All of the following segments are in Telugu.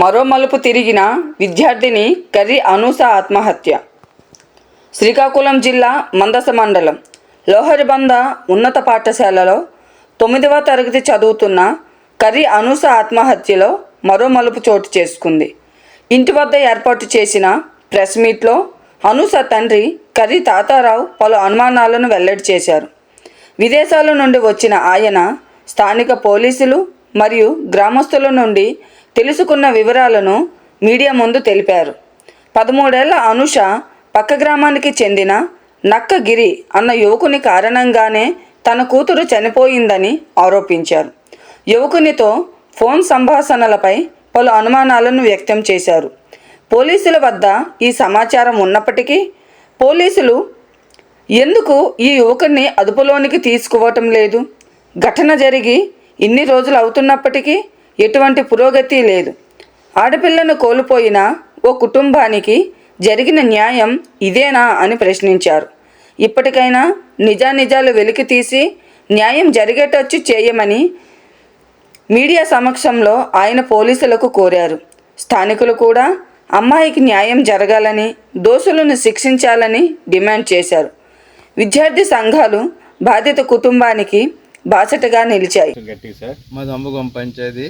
మరో మలుపు తిరిగిన విద్యార్థిని కర్రీ అనూస ఆత్మహత్య. శ్రీకాకుళం జిల్లా మందస మండలం లోహరిబంద ఉన్నత పాఠశాలలో తొమ్మిదవ తరగతి చదువుతున్న కర్రీ అనూస ఆత్మహత్యలో మరో మలుపు చోటు చేసుకుంది. ఇంటి వద్ద ఏర్పాటు చేసిన ప్రెస్ మీట్లో అనూస తండ్రి కర్రీ తాతారావు పలు అనుమానాలను వెల్లడి చేశారు. విదేశాల నుండి వచ్చిన ఆయన స్థానిక పోలీసులు మరియు గ్రామస్తుల నుండి తెలుసుకున్న వివరాలను మీడియా ముందు తెలిపారు. పదమూడేళ్ళ అనుష పక్క గ్రామానికి చెందిన నక్కగిరి అన్న యువకుని కారణంగానే తన కూతురు చనిపోయిందని ఆరోపించారు. యువకునితో ఫోన్ సంభాషణలపై పలు అనుమానాలను వ్యక్తం చేశారు. పోలీసుల వద్ద ఈ సమాచారం ఉన్నప్పటికీ పోలీసులు ఎందుకు ఈ యువకుడిని అదుపులోనికి తీసుకోవటం లేదు? ఘటన జరిగి ఇన్ని రోజులు అవుతున్నప్పటికీ ఎటువంటి పురోగతి లేదు. ఆడపిల్లను కోల్పోయిన ఓ కుటుంబానికి జరిగిన న్యాయం ఇదేనా అని ప్రశ్నించారు. ఇప్పటికైనా నిజానిజాలు వెలికి తీసి న్యాయం జరిగేటచ్చు చేయమని మీడియా సమక్షంలో ఆయన పోలీసులకు కోరారు. స్థానికులు కూడా అమ్మాయికి న్యాయం జరగాలని దోషులను శిక్షించాలని డిమాండ్ చేశారు. విద్యార్థి సంఘాలు బాధిత కుటుంబానికి బాసటగా నిలిచాయి. గట్టిగా సార్. మాది అంబగం పంచాయతీ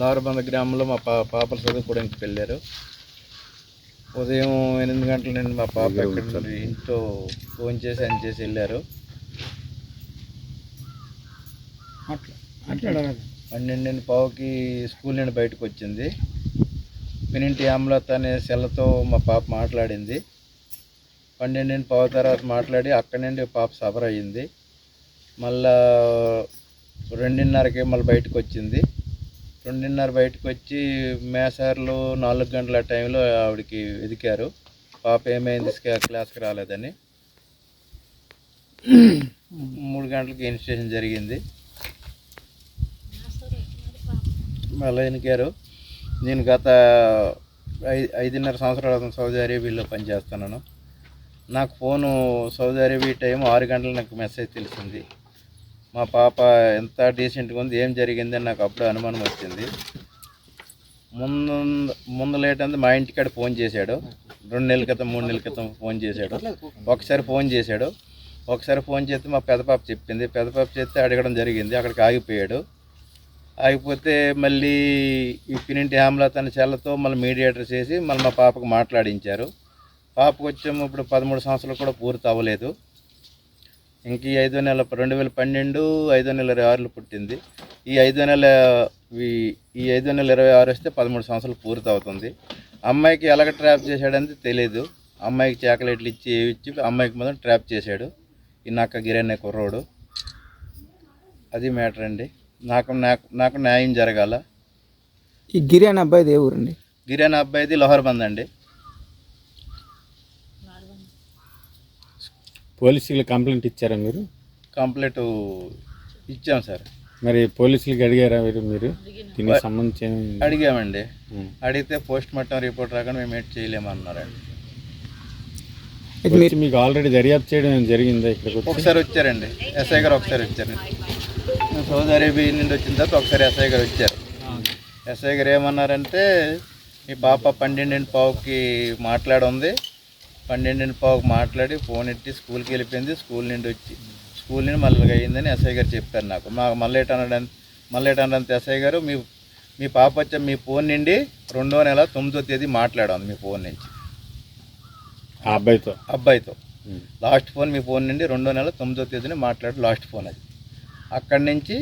లావరబంద గ్రామంలో మా పా పాపలు చదువుకోవడానికి వెళ్ళారు. ఉదయం ఎనిమిది గంటల నుండి మా పాప ఇంట్లో ఫోన్ చేసి అని చేసి వెళ్ళారు. పన్నెండు పావుకి స్కూల్ నుండి బయటకు వచ్చింది. పినింటి అమలత అనే సెల్లతో మా పాప మాట్లాడింది. పన్నెండు పావు తర్వాత మాట్లాడి అక్కడి నుండి పాప సఫర్ అయ్యింది. మళ్ళా రెండున్నరకి మళ్ళీ బయటకు వచ్చింది రెండున్నర బయటకు వచ్చి మేసార్లు నాలుగు గంటల టైంలో ఆవిడకి వెతికారు పాప ఏమైంది క్లాస్కి రాలేదని. మూడు గంటలకి ఇన్స్టేషన్ జరిగింది. మళ్ళీ వెనికారు నేను గత ఐదు ఐదున్నర సంవత్సరాల సౌదీ అరేబియాలో పనిచేస్తున్నాను. నాకు ఫోను సౌదీ అరేబియా టైం ఆరు గంటలు నాకు మెసేజ్ తెలిసింది. మా పాప ఎంత డీసెంట్గా ఉంది ఏం జరిగింది అని నాకు అప్పుడు అనుమానం వచ్చింది. ముందు ముందు లేట్ అంతా మా ఇంటికాడ ఫోన్ చేశాడు. రెండు నెలల క్రితం మూడు నెలల క్రితం ఫోన్ చేశాడు. ఒకసారి ఫోన్ చేశాడు. ఒకసారి ఫోన్ చేస్తే మా పెదపాప చెప్పింది. పెదపాప చెప్తే అడగడం జరిగింది. అక్కడికి ఆగిపోయాడు. ఆగిపోతే మళ్ళీ ఇప్పినింటి పినింటి తన చెల్లతో మళ్ళీ మీడియేటర్ చేసి మళ్ళీ మా పాపకు మాట్లాడించారు. పాపకు వచ్చాము ఇప్పుడు పదమూడు సంవత్సరాలు కూడా పూర్తి అవ్వలేదు. ఇంక ఈ ఐదో నెల రెండు వేల పన్నెండు ఐదో నెల ఇరవై ఆరులో పుట్టింది. ఈ ఐదో నెల ఈ- ఐదో నెల ఇరవై ఆరు వస్తే పదమూడు సంవత్సరాలు పూర్తి అవుతుంది. అమ్మాయికి ఎలాగ ట్రాప్ చేశాడని తెలియదు అమ్మాయికి చాక్లెట్లు ఇచ్చి ఏవి ఇచ్చి అమ్మాయికి మాత్రం ట్రాప్ చేశాడు. ఈ నక్క గిరణ్య కుర్రోడు. అది మ్యాటర్ అండి. నాకు నాకు నాకు న్యాయం జరగాల. ఈ గిరి అనే అబ్బాయిది ఏ ఊరండి? గిరణ్ అబ్బాయిది లోహర్ బంద్ అండి. పోలీసులు కంప్లైంట్ ఇచ్చారా మీరు? కంప్లీట్ ఇచ్చాం సార్. మరి పోలీసులకి అడిగారా మీరు? మీరు దీనికి సంబంధించి అడిగామండి. అడిగితే పోస్ట్ మార్టం రిపోర్ట్ రాకుండా మేము ఏం చేయలేమన్నారండి. వచ్చి మీకు ఆల్రెడీ దర్యాప్తు చేయడం జరిగిందా ఇక్కడికి వచ్చి? ఒకసారి వచ్చారండి. ఎస్ఐ గారు ఒకసారి వచ్చారు. సౌదీ అరేబియా నుండి వచ్చిన తర్వాత ఒకసారి ఎస్ఐ గారు వచ్చారు. ఎస్ఐ గారు ఏమన్నారంటే మీ పాప పన్నెండింటి పావుకి మాట్లాడుంది. పన్నెండింటి పావుకి మాట్లాడి ఫోన్ ఎట్టి స్కూల్కి వెళ్ళిపోయింది. స్కూల్ నుండి వచ్చి స్కూల్ నుండి మళ్ళీ అయ్యిందని ఎస్ఐ గారు చెప్పారు నాకు. మా మళ్ళీ అనడానికి మళ్ళీ అనడానికి ఎస్ఐ గారు మీ మీ పాప వచ్చే మీ ఫోన్ నుండి రెండో నెల తొమ్మిదో తేదీ మాట్లాడాం మీ ఫోన్ నుంచి. అబ్బాయితో? అబ్బాయితో. లాస్ట్ ఫోన్ మీ ఫోన్ నుండి రెండో నెల తొమ్మిదో తేదీన మాట్లాడు లాస్ట్ ఫోన్ అది. అక్కడి నుంచి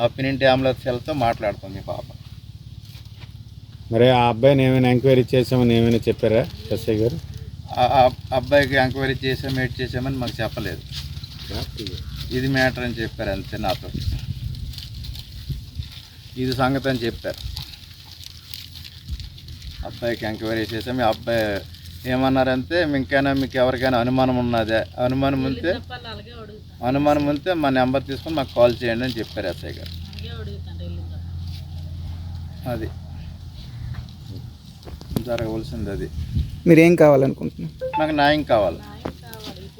ఆ పినింటి అంబులెన్స్ సెల్తో మాట్లాడుతుంది మీ పాప. మరి ఆ అబ్బాయిని ఏమైనా ఎంక్వైరీ చేసామని ఏమైనా చెప్పారా ఎస్ఐ గారు? అబ్బాయికి ఎంక్వైరీ చేసాం ఏడ్ చేసామని మాకు చెప్పలేదు. ఇది మ్యాటర్ అని చెప్పారు అంతే నాతో. ఇది సంగతి అని చెప్పారు. అబ్బాయికి ఎంక్వైరీ చేసాం మీ అబ్బాయి ఏమన్నారంటే ఇంకైనా మీకు ఎవరికైనా అనుమానం ఉన్నదే? అనుమానం ఉంటే అనుమానం ఉంటే మా నెంబర్ తీసుకొని మాకు కాల్ చేయండి అని చెప్పారు ఎస్ఐ గారు. అది. జరగవలసింది అది మీరు ఏం కావాలనుకుంటున్నారు? నాకు న్యాయం కావాలి.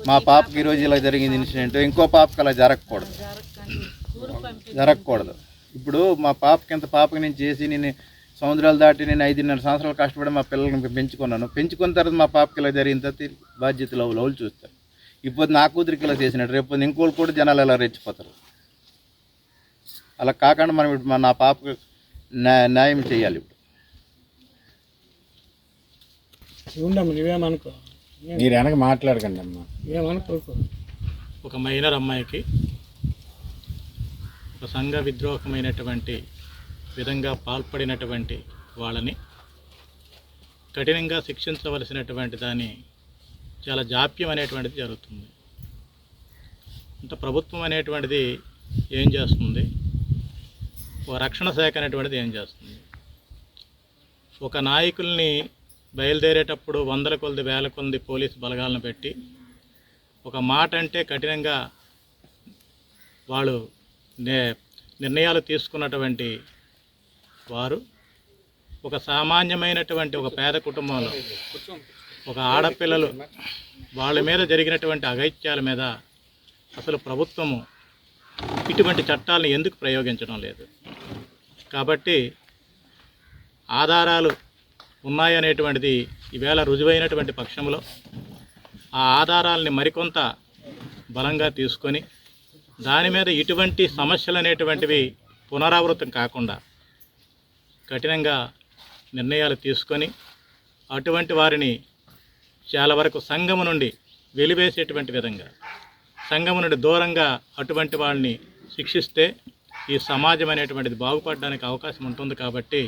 మా పాపకి ఈరోజు ఇలా జరిగింది ఇన్సిడెంట్. ఇంకో పాపకి అలా జరగకూడదు. జరగకూడదు. ఇప్పుడు మా పాపకి ఎంత పాపకి నేను చేసి నేను సముద్రాలు దాటి నేను ఐదున్నర సంవత్సరాలు కష్టపడి మా పిల్లల్ని పెంచుకున్నాను. పెంచుకున్న తర్వాత మా పాపకి ఇలా జరిగిన తర్వాత బాధ్యతలు లవ్లు చూస్తారు. ఇప్పుడు నా కూతురికి ఇలా చేసినట్టు. రేపు ఇంకోళ్ళు కూడా జనాలు ఇలా రెచ్చిపోతారు. అలా కాకుండా మనం ఇప్పుడు నా పాపకు న్యాయం చేయాలి ఇప్పుడు ఉండమ్మ నువ్వేమనుకో. మీరు వెనక మాట్లాడకండి అమ్మా. ఏమనుకోకు ఒక మైనర్ అమ్మాయికి ఒక సంఘ విద్రోహమైనటువంటి విధంగా పాల్పడినటువంటి వాళ్ళని కఠినంగా శిక్షించవలసినటువంటి దాని చాలా జాప్యం అనేటువంటిది జరుగుతుంది. అంటే ప్రభుత్వం అనేటువంటిది ఏం చేస్తుంది? ఒక రక్షణ శాఖ అనేటువంటిది ఏం చేస్తుంది? ఒక నాయకుల్ని బయలుదేరేటప్పుడు వందల కొలది వేల కొలది పోలీసు బలగాలను పెట్టి ఒక మాట అంటే కఠినంగా వాళ్ళు నే- నిర్ణయాలు తీసుకున్నటువంటి వారు ఒక సామాన్యమైనటువంటి ఒక పేద కుటుంబంలో ఒక ఆడపిల్లలు వాళ్ళ మీద జరిగినటువంటి అగైత్యాల మీద అసలు ప్రభుత్వము ఇటువంటి చట్టాలను ఎందుకు ప్రయోగించడం లేదు? కాబట్టి ఆధారాలు ఉన్నాయనేటువంటిది ఈవేళ రుజువైనటువంటి పక్షంలో ఆ ఆధారాలని మరికొంత బలంగా తీసుకొని దాని మీద ఇటువంటి సమస్యలు అనేటువంటివి పునరావృతం కాకుండా కఠినంగా నిర్ణయాలు తీసుకొని అటువంటి వారిని చాలా వరకు సంఘము నుండి వెలివేసేటువంటి విధంగా సంఘము నుండి దూరంగా అటువంటి వాళ్ళని శిక్షిస్తే ఈ సమాజం అనేటువంటిది బాగుపడడానికి అవకాశం ఉంటుంది కాబట్టి